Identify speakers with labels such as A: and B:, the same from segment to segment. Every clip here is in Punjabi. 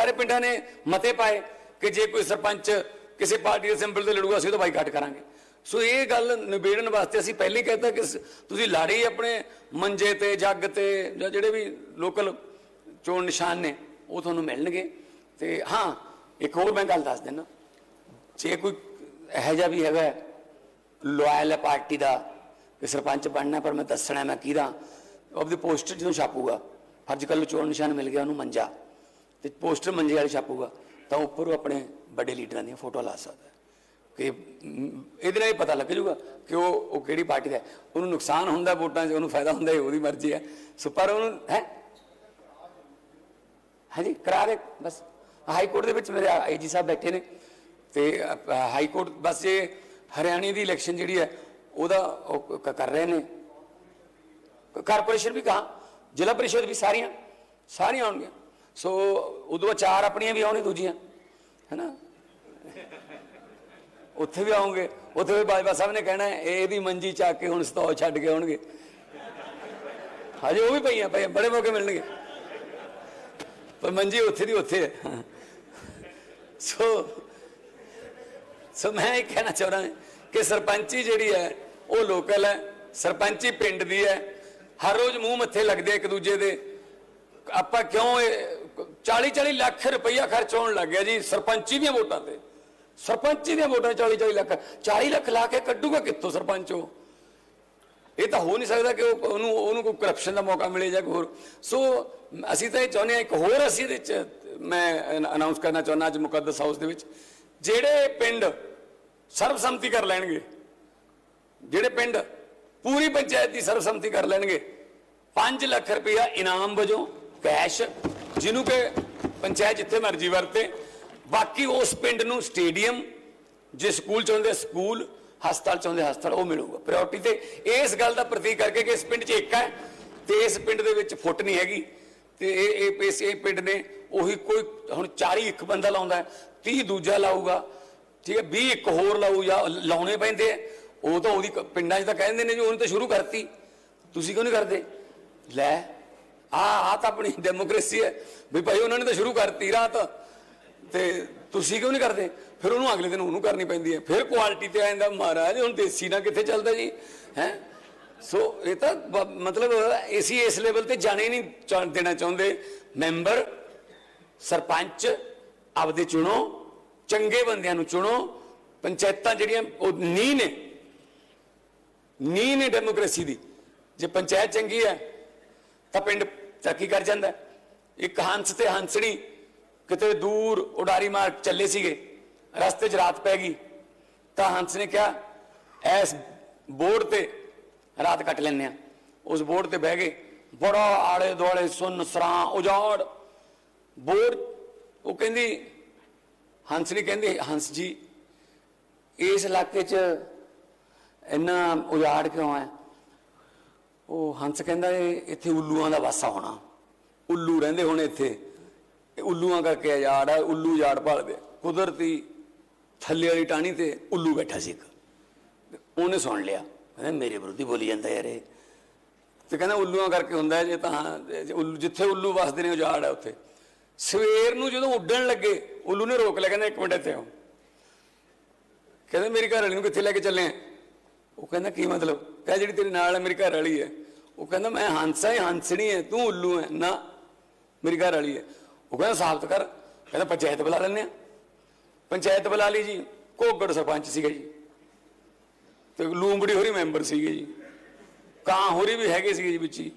A: ਸਾਰੇ ਪਿੰਡਾਂ ਨੇ ਮਤੇ ਪਾਏ ਕਿ ਜੇ ਕੋਈ ਸਰਪੰਚ ਕਿਸੇ ਪਾਰਟੀ ਦੇ ਸਿੰਬਲ ਤੇ ਲੜੂਗਾ, ਅਸੀਂ ਉਹਦਾ ਬਾਈਕਾਟ ਕਰਾਂਗੇ। ਸੋ ਇਹ ਗੱਲ ਨਿਬੇੜਨ ਵਾਸਤੇ ਅਸੀਂ ਪਹਿਲੇ ਹੀ ਕਹਿਤਾ ਕਿ ਤੁਸੀਂ ਲਾੜੀ ਆਪਣੇ ਮੰਜੇ ਤੇ, ਜੱਗ ਤੇ ਜਾਂ ਜਿਹੜੇ ਵੀ ਲੋਕਲ ਚੋਣ ਨਿਸ਼ਾਨ ਨੇ, ਉਹ ਤੁਹਾਨੂੰ ਮਿਲਣਗੇ। ਤੇ ਹਾਂ, ਇੱਕ ਹੋਰ ਮੈਂ ਗੱਲ ਦੱਸ ਦਿੰਦਾ। ਜੇ ਕੋਈ ਇਹੋ ਜਿਹਾ ਵੀ ਹੈਗਾ ਲਾਇਲ ਹੈ ਪਾਰਟੀ ਦਾ ਕਿ ਸਰਪੰਚ ਬਣਨਾ, ਪਰ ਮੈਂ ਦੱਸਣਾ ਮੈਂ ਕਿਹਦਾ, ਉਹ ਆਪਦੇ ਪੋਸਟਰ ਜਦੋਂ ਛਾਪੂਗਾ, ਅੱਜ ਕੱਲ ਚੋਣ ਨਿਸ਼ਾਨ ਮਿਲ ਗਿਆ ਉਹਨੂੰ ਮੰਜਾ। ਤੇ ਪੋਸਟਰ ਮੰਜੇ ਵਾਲੇ ਛਾਪੂਗਾ, ਤਾਂ ਉੱਪਰ ਉਹ ਆਪਣੇ ਵੱਡੇ ਲੀਡਰਾਂ ਦੀਆਂ ਫੋਟੋ ਲਾ ਸਕਦਾ ਕਿ ਇਹਦੇ ਨਾਲ ਇਹ ਪਤਾ ਲੱਗ ਜੂਗਾ ਕਿ ਉਹ ਉਹ ਕਿਹੜੀ ਪਾਰਟੀ ਦਾ ਉਹਨੂੰ ਨੁਕਸਾਨ ਹੁੰਦਾ ਵੋਟਾਂ 'ਚ, ਉਹਨੂੰ ਫਾਇਦਾ ਹੁੰਦਾ ਉਹਦੀ ਮਰਜ਼ੀ ਹੈ। ਸੋ ਪਰ ਉਹਨੂੰ, ਹੈ? ਹਾਂਜੀ, ਕਰਾ ਦੇ, ਬਸ। ਹਾਈ ਕੋਰਟ ਦੇ ਵਿੱਚ ਮੇਰੇ ਆਈਜੀ ਸਾਹਿਬ ਬੈਠੇ ਨੇ। ਤੇ ਹਾਈ ਕੋਰਟ, ਬਸ ਇਹ ਹਰਿਆਣੇ ਦੀ ਇਲੈਕਸ਼ਨ ਜਿਹੜੀ ਹੈ, ਉਹਦਾ ਉਹ ਕਰ ਰਹੇ ਨੇ। ਕਾਰਪੋਰੇਸ਼ਨ ਵੀ ਕਹਾ, ਜ਼ਿਲ੍ਹਾ ਪਰਿਸ਼ਦ ਵੀ ਸਾਰੀਆਂ ਸਾਰੀਆਂ ਆਉਣਗੀਆਂ। ਸੋ ਉਦੋਂ ਚਾਰ ਆਪਣੀਆਂ ਵੀ ਆਉਣੀ ਦੂਜੀਆਂ, ਹੈਨਾ? ਉੱਥੇ ਵੀ ਆਉਂਗੇ, ਉੱਥੇ ਵੀ ਬਾਜਵਾ ਸਾਹਿਬ ਨੇ ਕਹਿਣਾ, ਇਹ ਇਹਦੀ ਮੰਜੀ ਚੱਕ ਕੇ ਹੁਣ ਸਤੌ ਛੱਡ ਕੇ ਆਉਣਗੇ। ਹਜੇ ਉਹ ਵੀ ਪਈਆਂ ਪਈਆਂ, ਬੜੇ ਮੌਕੇ ਮਿਲਣਗੇ। ਪਰ ਮੰਜੀ ਉੱਥੇ ਦੀ ਉੱਥੇ ਹੈ। ਸੋ ਸੋ ਮੈਂ ਇਹ ਕਹਿਣਾ ਚਾਹੁੰਦਾ ਕਿ ਸਰਪੰਚੀ ਜਿਹੜੀ ਹੈ, ਉਹ ਲੋਕਲ ਹੈ, ਸਰਪੰਚੀ ਪਿੰਡ ਦੀ ਹੈ। ਹਰ ਰੋਜ਼ ਮੂੰਹ ਮੱਥੇ ਲੱਗਦੇ ਇੱਕ ਦੂਜੇ ਦੇ। ਆਪਾਂ ਕਿਉਂ 40 40 ਲੱਖ ਰੁਪਈਆ ਖਰਚ ਹੋਣ ਲੱਗ ਗਿਆ ਜੀ ਸਰਪੰਚੀ ਦੀਆਂ ਵੋਟਾਂ ਤੇ। ਸਰਪੰਚੀ ਦੀਆਂ ਵੋਟਾਂ 40 40 ਲੱਖ। 40 ਲੱਖ ਲਾ ਕੇ ਕੱਢੂਗਾ ਕਿੱਥੋਂ ਸਰਪੰਚ ਉਹ? ਇਹ ਤਾਂ ਹੋ ਨਹੀਂ ਸਕਦਾ ਕਿ ਉਹਨੂੰ ਉਹਨੂੰ ਕੋਈ ਕਰਪਸ਼ਨ ਦਾ ਮੌਕਾ ਮਿਲੇ ਜਾਂ ਕੋਈ ਹੋਰ। ਸੋ ਅਸੀਂ ਤਾਂ ਇਹ ਚਾਹੁੰਦੇ ਹਾਂ ਇੱਕ ਹੋਰ ਅਸੀਂ ਇਹਦੇ ਵਿੱਚ ਮੈਂ ਅਨਾਉਂਸ ਕਰਨਾ ਚਾਹੁੰਦਾ ਅੱਜ ਮੁਕੱਦਸ ਹਾਊਸ ਦੇ ਵਿੱਚ। ਜਿਹੜੇ ਪਿੰਡ ਸਰਬਸੰਮਤੀ ਕਰ ਲੈਣਗੇ, ਜਿਹੜੇ ਪਿੰਡ ਪੂਰੀ ਪੰਚਾਇਤ ਦੀ ਸਰਬਸੰਮਤੀ ਕਰ ਲੈਣਗੇ 5 ਲੱਖ ਰੁਪਇਆ ਇਨਾਮ ਵਜੋਂ ਕੈਸ਼ ਜਿਹਨੂੰ ਕਿ ਪੰਚਾਇਤ ਜਿੱਥੇ ਮਰਜ਼ੀ ਵਰਤੇ। ਬਾਕੀ ਉਸ ਪਿੰਡ ਨੂੰ ਸਟੇਡੀਅਮ ਜੇ ਸਕੂਲ ਚਾਹੁੰਦੇ ਸਕੂਲ ਹਸਪਤਾਲ ਚਾਹੁੰਦੇ ਹਸਪਤਾਲ ਉਹ ਮਿਲੂਗਾ। ਪ੍ਰਾਇੋਰਟੀ ਤੇ ਇਸ ਗੱਲ ਦਾ ਪ੍ਰਤੀਕ ਕਰਕੇ ਕਿ ਇਸ ਪਿੰਡ 'ਚ ਇੱਕ ਹੈ ਤੇ ਇਸ ਪਿੰਡ ਦੇ ਵਿੱਚ ਫੁੱਟ ਨਹੀਂ ਹੈਗੀ। ਤੇ ਇਹ ਇਹ ਇਸ ਇਹ ਪਿੰਡ ਨੇ ਉਹੀ ਕੋਈ ਹੁਣ 40 ਇੱਕ ਬੰਦਾ ਲਾਉਂਦਾ ਹੈ, 30 ਦੂਜਾ ਲਾਊਗਾ ਠੀਕ ਹੈ 20 ਇੱਕ ਹੋਰ ਲਾਊ ਜਾਂ ਲਾਉਣੇ ਪੈਂਦੇ ਆ। ਉਹ ਤਾਂ ਉਹਦੀ ਕ- ਪਿੰਡਾਂ 'ਚ ਤਾਂ ਕਹਿੰਦੇ ਨੇ ਜੀ ਉਹਨੇ ਤਾਂ ਸ਼ੁਰੂ ਕਰਤੀ। ਤੁਸੀਂ ਕਿਉਂ ਨਹੀਂ ਕਰਦੇ? ਲੈ ਆ ਆ ਤਾਂ ਆਪਣੀ ਡੈਮੋਕ੍ਰੇਸੀ ਹੈ। ਵੀ ਭਾਈ ਉਹਨਾਂ ਨੇ ਤਾਂ ਸ਼ੁਰੂ ਕਰਤੀ ਰਾਤ। ਤੇ ਤੁਸੀਂ ਕਿਉਂ ਨਹੀਂ ਕਰਦੇ? ਫਿਰ ਉਹਨੂੰ ਅਗਲੇ ਦਿਨ ਉਹਨੂੰ ਕਰਨੀ ਪੈਂਦੀ ਹੈ। ਫਿਰ ਕੁਆਲਿਟੀ ਤੇ ਆ ਜਾਂਦਾ। ਮਹਾਰਾਜ, ਹੁਣ ਦੇਸੀ ਨਾ ਕਿੱਥੇ ਚੱਲਦਾ ਜੀ? ਹੈ? ਸੋ ਇਹ ਤਾਂ ਮਤਲਬ ਅਸੀਂ ਇਸ ਲੈਵਲ ਤੇ ਜਾਣੇ ਨਹੀਂ ਦੇਣਾ ਚਾਹੁੰਦੇ। ਮੈਂਬਰ ਸਰਪੰਚ, ਆਪਦੇ ਚੁਣੋ। ਚੰਗੇ ਬੰਦਿਆਂ ਨੂੰ ਚੁਣੋ। ਪੰਚਾਇਤਾਂ ਜਿਹੜੀਆਂ, ਉਹ ਨੀ ਨੇ। ਨੀ ਨੇ ਡੈਮੋਕ੍ਰੇਸੀ ਦੀ। ਜੇ ਪੰਚਾਇਤ ਚੰਗੀ ਹੈ, ਤਾਂ ਪਿੰਡ ਤਾਂ ਕੀ ਕਰ ਜਾਂਦਾ ਇੱਕ ਹੰਸ ਤੇ ਹੰਸਣੀ ਕਿਤੇ ਦੂਰ ਉਡਾਰੀ ਮਾਰ ਚੱਲੇ ਸੀਗੇ, ਰਸਤੇ 'ਚ ਰਾਤ ਪੈ ਗਈ। ਤਾਂ ਹੰਸ ਨੇ ਕਿਹਾ, ਐਸ ਬੋਰਡ ਤੇ ਰਾਤ ਕੱਟ ਲੈਂਦੇ ਆ ਉਸ ਬੋਰਡ ਤੇ ਬਹਿ ਗਏ। ਬੜਾ ਆਲੇ ਦੁਆਲੇ ਸੁੰਨ ਸਰਾਂ ਉਜਾੜ। ਬੋਰਡ, ਉਹ ਕਹਿੰਦੀ ਹੰਸਣੀ ਕਹਿੰਦੀ, ਹੰਸ ਜੀ, ਇਸ ਇਲਾਕੇ 'ਚ ਇੰਨਾ ਉਜਾੜ ਕਿਉਂ ਹੈ? ਉਹ ਹੰਸ ਕਹਿੰਦਾ ਇੱਥੇ ਉੱਲੂਆਂ ਦਾ ਵਾਸਾ ਹੋਣਾ। ਉੱਲੂ ਰਹਿੰਦੇ ਹੋਣੇ ਇੱਥੇ। ਉੱਲੂਆਂ ਕਰਕੇ ਉਜਾੜ ਹੈ ਉੱਲੂ ਉਜਾੜ ਭਾਲਦੇ ਕੁਦਰਤੀ ਥੱਲੇ ਵਾਲੀ ਟਾਣੀ ਤੇ ਉੱਲੂ ਬੈਠਾ ਸੀ ਇੱਕ। ਉਹਨੇ ਸੁਣ ਲਿਆ। ਕਹਿੰਦਾ, ਮੇਰੇ ਵਿਰੁੱਧੀ ਬੋਲੀ ਜਾਂਦਾ ਯਾਰ ਇਹ। ਤੇ ਕਹਿੰਦਾ, ਉੱਲੂਆਂ ਕਰਕੇ ਹੁੰਦਾ ਜੇ ਤਾਂ ਉੱਲੂ, ਜਿੱਥੇ ਉੱਲੂ ਵਸਦੇ ਨੇ ਉਜਾੜ ਹੈ ਉੱਥੇ। ਸਵੇਰ ਨੂੰ ਜਦੋਂ ਉੱਡਣ ਲੱਗੇ, ਉੱਲੂ ਨੇ ਰੋਕ ਲਿਆ। ਕਹਿੰਦਾ, ਇੱਕ ਮਿੰਟ ਇੱਥੇ ਆਓ। ਕਹਿੰਦੇ, ਮੇਰੀ ਘਰ ਵਾਲੀ ਨੂੰ ਕਿੱਥੇ ਲੈ ਕੇ ਚੱਲੇ ਆ? ਉਹ ਕਹਿੰਦਾ ਕੀ ਮਤਲਬ? ਕਹੇ ਜਿਹੜੀ ਤੇਰੇ ਨਾਲ ਹੈ ਮੇਰੀ ਘਰ ਵਾਲੀ ਹੈ। ਉਹ ਕਹਿੰਦਾ ਮੈਂ ਹੰਸਾ ਹੀ ਹੰਸਣੀ ਹੈ, ਤੂੰ ਉੱਲੂ ਹੈ। ਨਾ, ਮੇਰੀ ਘਰ ਵਾਲੀ ਹੈ। ਉਹ ਕਹਿੰਦਾ ਸਾਬਤ ਕਰ। ਕਹਿੰਦਾ ਪੰਚਾਇਤ ਬੁਲਾ ਲੈਂਦੇ ਆ। ਪੰਚਾਇਤ ਬੁਲਾ ਲਈ ਜੀ। ਕੋਗੜ ਸਰਪੰਚ ਸੀਗਾ ਜੀ। ਤੇ ਲੂੰਬੜੀ ਹੋਰੀ ਮੈਂਬਰ ਸੀਗੇ ਜੀ। ਕਾਂ ਹੋਰੀ ਵੀ ਹੈਗੇ ਸੀਗੇ ਜੀ ਵਿੱਚ ਹੀ।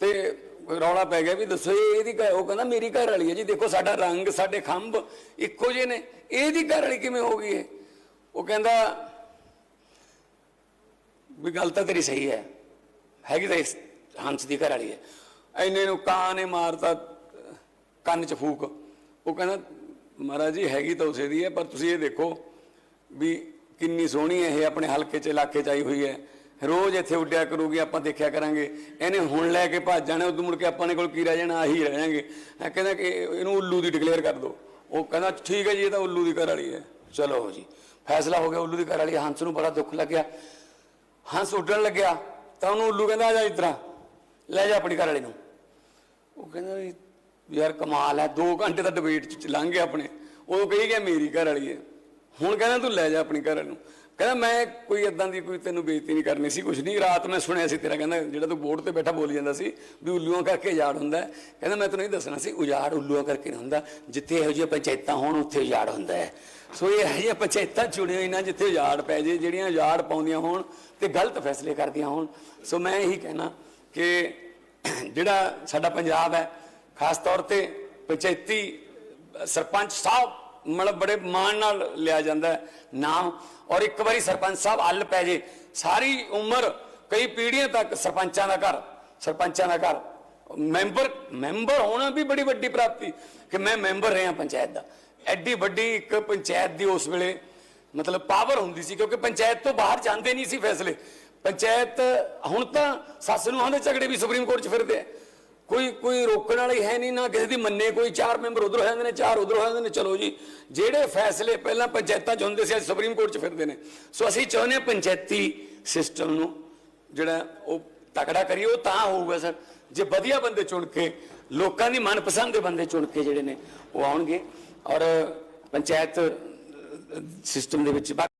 A: ਤੇ ਰੌਲਾ ਪੈ ਗਿਆ ਵੀ ਦੱਸੋ, ਇਹ ਇਹਦੀ ਘਰ- ਉਹ ਕਹਿੰਦਾ ਮੇਰੀ ਘਰ ਵਾਲੀ ਹੈ ਜੀ। ਦੇਖੋ ਸਾਡਾ ਰੰਗ, ਸਾਡੇ ਖੰਭ ਇੱਕੋ ਜਿਹੇ ਨੇ। ਇਹਦੀ ਘਰ ਵਾਲੀ ਕਿਵੇਂ ਹੋ ਗਈ ਹੈ? ਉਹ ਕਹਿੰਦਾ ਵੀ ਗੱਲ ਤਾਂ ਤੇਰੀ ਸਹੀ ਹੈ। ਹੈਗੀ ਤਾਂ ਇਸ ਹੰਸ ਦੀ ਘਰ ਵਾਲੀ ਹੈ। ਐਨੇ ਨੂੰ ਕਾਂ ਨੇ ਮਾਰਤਾ, ਕੰਨ 'ਚ ਫੂਕ। ਉਹ ਕਹਿੰਦਾ, ਮਹਾਰਾਜ ਜੀ, ਹੈਗੀ ਤਾਂ ਉਸੇ ਦੀ ਹੈ, ਪਰ ਤੁਸੀਂ ਇਹ ਦੇਖੋ ਵੀ ਕਿੰਨੀ ਸੋਹਣੀ ਹੈ ਇਹ ਆਪਣੇ ਹਲਕੇ 'ਚ, ਇਲਾਕੇ 'ਚ ਆਈ ਹੋਈ ਹੈ। ਰੋਜ਼ ਇੱਥੇ ਉੱਡਿਆ ਕਰੂਗੀ, ਆਪਾਂ ਦੇਖਿਆ ਕਰਾਂਗੇ। ਇਹਨੇ ਹੁਣ ਲੈ ਕੇ ਭੱਜ ਜਾਣਾ, ਉਦੋਂ ਮੁੜ ਕੇ ਆਪਾਂ ਨੇ ਕੋਲ ਕੀ ਰਹਿ ਜਾਣਾ, ਆਹੀ ਰਹਿ ਜਾਾਂਗੇ ਇਹ ਕਹਿੰਦਾ ਕਿ ਇਹਨੂੰ ਉੱਲੂ ਦੀ ਡਿਕਲੇਅਰ ਕਰ ਦਿਓ ਉਹ ਕਹਿੰਦਾ, ਠੀਕ ਹੈ ਜੀ, ਇਹ ਤਾਂ ਉੱਲੂ ਦੀ ਘਰ ਵਾਲੀ ਹੈ। ਚਲੋ ਜੀ, ਫੈਸਲਾ ਹੋ ਗਿਆ, ਉੱਲੂ ਦੀ ਘਰ ਵਾਲੀ ਹੰਸ ਨੂੰ ਬੜਾ ਦੁੱਖ ਲੱਗਿਆ। ਹੰਸ ਉੱਡਣ ਲੱਗਿਆ ਤਾਂ ਉਹਨੂੰ ਉੱਲੂ ਕਹਿੰਦਾ, ਆ ਜਾ ਇਤਰਾ ਲੈ ਜਾ ਆਪਣੀ ਘਰ ਵਾਲੀ ਨੂੰ। ਉਹ ਕਹਿੰਦਾ ਵੀ ਯਾਰ ਕਮਾਲ ਹੈ 2 ਘੰਟੇ ਤਾਂ ਡਿਬੇਟ ਚ ਲੰਘ ਗਏ ਆਪਣੇ। ਉਹ ਕਹੀ ਗਿਆ, ਮੇਰੀ ਘਰ ਵਾਲੀ ਹੈ। ਹੁਣ ਕਹਿੰਦਾ, ਤੂੰ ਲੈ ਜਾ ਆਪਣੀ ਘਰ ਵਾਲੀ ਨੂੰ। ਕਹਿੰਦਾ, ਮੈਂ ਕੋਈ ਇਦਾਂ ਦੀ ਕੋਈ ਤੈਨੂੰ ਬੇਇੱਜ਼ਤੀ ਨਹੀਂ ਕਰਨੀ ਸੀ ਕੁਝ ਨਹੀਂ। ਰਾਤ ਮੈਂ ਸੁਣਿਆ ਸੀ ਤੇਰਾ, ਕਹਿੰਦਾ, ਜਿਹੜਾ ਤੂੰ ਬੋਰਡ ਤੇ ਬੈਠਾ ਬੋਲੀ ਜਾਂਦਾ ਸੀ ਵੀ ਉੱਲੂਆਂ ਕਰਕੇ ਉਜਾੜ ਹੁੰਦਾ ਕਹਿੰਦਾ, ਮੈਂ ਤੈਨੂੰ ਇਹ ਦੱਸਣਾ ਸੀ, ਉਜਾੜ ਉੱਲੂਆਂ ਕਰਕੇ ਨਹੀਂ ਹੁੰਦਾ। ਜਿੱਥੇ ਇਹੋ ਜਿਹੀਆਂ ਪੰਚਾਇਤਾਂ ਹੋਣ, ਉੱਥੇ ਉਜਾੜ ਹੁੰਦਾ ਹੈ। ਸੋ ਇਹ ਇਹੋ ਜਿਹੀਆਂ ਪੰਚਾਇਤਾਂ ਚੁਣਿਓ ਨਾ ਜਿੱਥੇ ਉਜਾੜ ਪੈ ਜੇ, ਜਿਹੜੀਆਂ ਉਜਾੜ ਪਾਉਂਦੀਆਂ ਹੋਣ ਤੇ ਗਲਤ ਫੈਸਲੇ ਕਰਦੀਆਂ ਹੋਣ। ਸੋ ਮੈਂ ਇਹੀ ਕਹਿਣਾ ਕਿ ਜਿਹੜਾ ਸਾਡਾ ਪੰਜਾਬ ਹੈ, ਖਾਸ ਤੌਰ ਤੇ ਪੰਚਾਇਤੀ ਸਰਪੰਚ ਸਾਹਿਬ ਮਤਲਬ ਬੜੇ ਮਾਣ ਨਾਲ ਲਿਆ ਜਾਂਦਾ ਨਾਮ, ਔਰ ਇੱਕ ਵਾਰੀ ਸਰਪੰਚ ਸਾਹਿਬ ਹੱਲ ਪੈ ਜੇ, ਸਾਰੀ ਉਮਰ ਕਈ ਪੀੜ੍ਹੀਆਂ ਤੱਕ ਸਰਪੰਚਾਂ ਦਾ ਘਰ, ਸਰਪੰਚਾਂ ਦਾ ਘਰ। ਮੈਂਬਰ ਮੈਂਬਰ ਹੋਣਾ ਵੀ ਬੜੀ ਵੱਡੀ ਪ੍ਰਾਪਤੀ ਕਿ ਮੈਂ ਮੈਂਬਰ ਰਿਹਾ ਪੰਚਾਇਤ ਦਾ। ਐਡੀ ਵੱਡੀ ਇੱਕ ਪੰਚਾਇਤ ਦੀ ਉਸ ਵੇਲੇ ਮਤਲਬ ਪਾਵਰ ਹੁੰਦੀ ਸੀ, ਕਿਉਂਕਿ ਪੰਚਾਇਤ ਤੋਂ ਬਾਹਰ ਜਾਂਦੇ ਨਹੀਂ ਸੀ ਫੈਸਲੇ। ਪੰਚਾਇਤ, ਹੁਣ ਤਾਂ ਸੱਸ ਨੂੰ ਆਂਦੇ ਝਗੜੇ ਵੀ ਸੁਪਰੀਮ ਕੋਰਟ 'ਚ ਫਿਰਦੇ ਆ। ਕੋਈ ਕੋਈ ਰੋਕਣ ਵਾਲੀ ਹੈ ਨਹੀਂ, ਨਾ ਕਿਸੇ ਦੀ ਮੰਨੇ ਕੋਈ। ਚਾਰ ਮੈਂਬਰ ਉਧਰ ਹੋ ਜਾਂਦੇ ਨੇ, ਚਾਰ ਉਧਰ ਹੋ ਜਾਂਦੇ ਨੇ। ਚਲੋ ਜੀ, ਜਿਹੜੇ ਫੈਸਲੇ ਪਹਿਲਾਂ ਪੰਚਾਇਤਾਂ 'ਚ ਹੁੰਦੇ ਸੀ, ਅੱਜ ਸੁਪਰੀਮ ਕੋਰਟ 'ਚ ਫਿਰਦੇ ਨੇ। ਸੋ ਅਸੀਂ ਚਾਹੁੰਦੇ ਹਾਂ ਪੰਚਾਇਤੀ ਸਿਸਟਮ ਨੂੰ ਜਿਹੜਾ ਉਹ ਤਕੜਾ ਕਰੀਏ, ਉਹ ਤਾਂ ਹੋਊਗਾ ਸਰ। ਜੇ ਵਧੀਆ ਬੰਦੇ ਚੁਣ ਕੇ, ਲੋਕਾਂ ਦੀ ਮਨਪਸੰਦ ਦੇ ਬੰਦੇ ਚੁਣ ਕੇ ਜਿਹੜੇ ਨੇ, ਉਹ ਆਉਣਗੇ। ਔਰ ਪੰਚਾਇਤ ਸਿਸਟਮ ਦੇ ਵਿੱਚ ਬਾਕੀ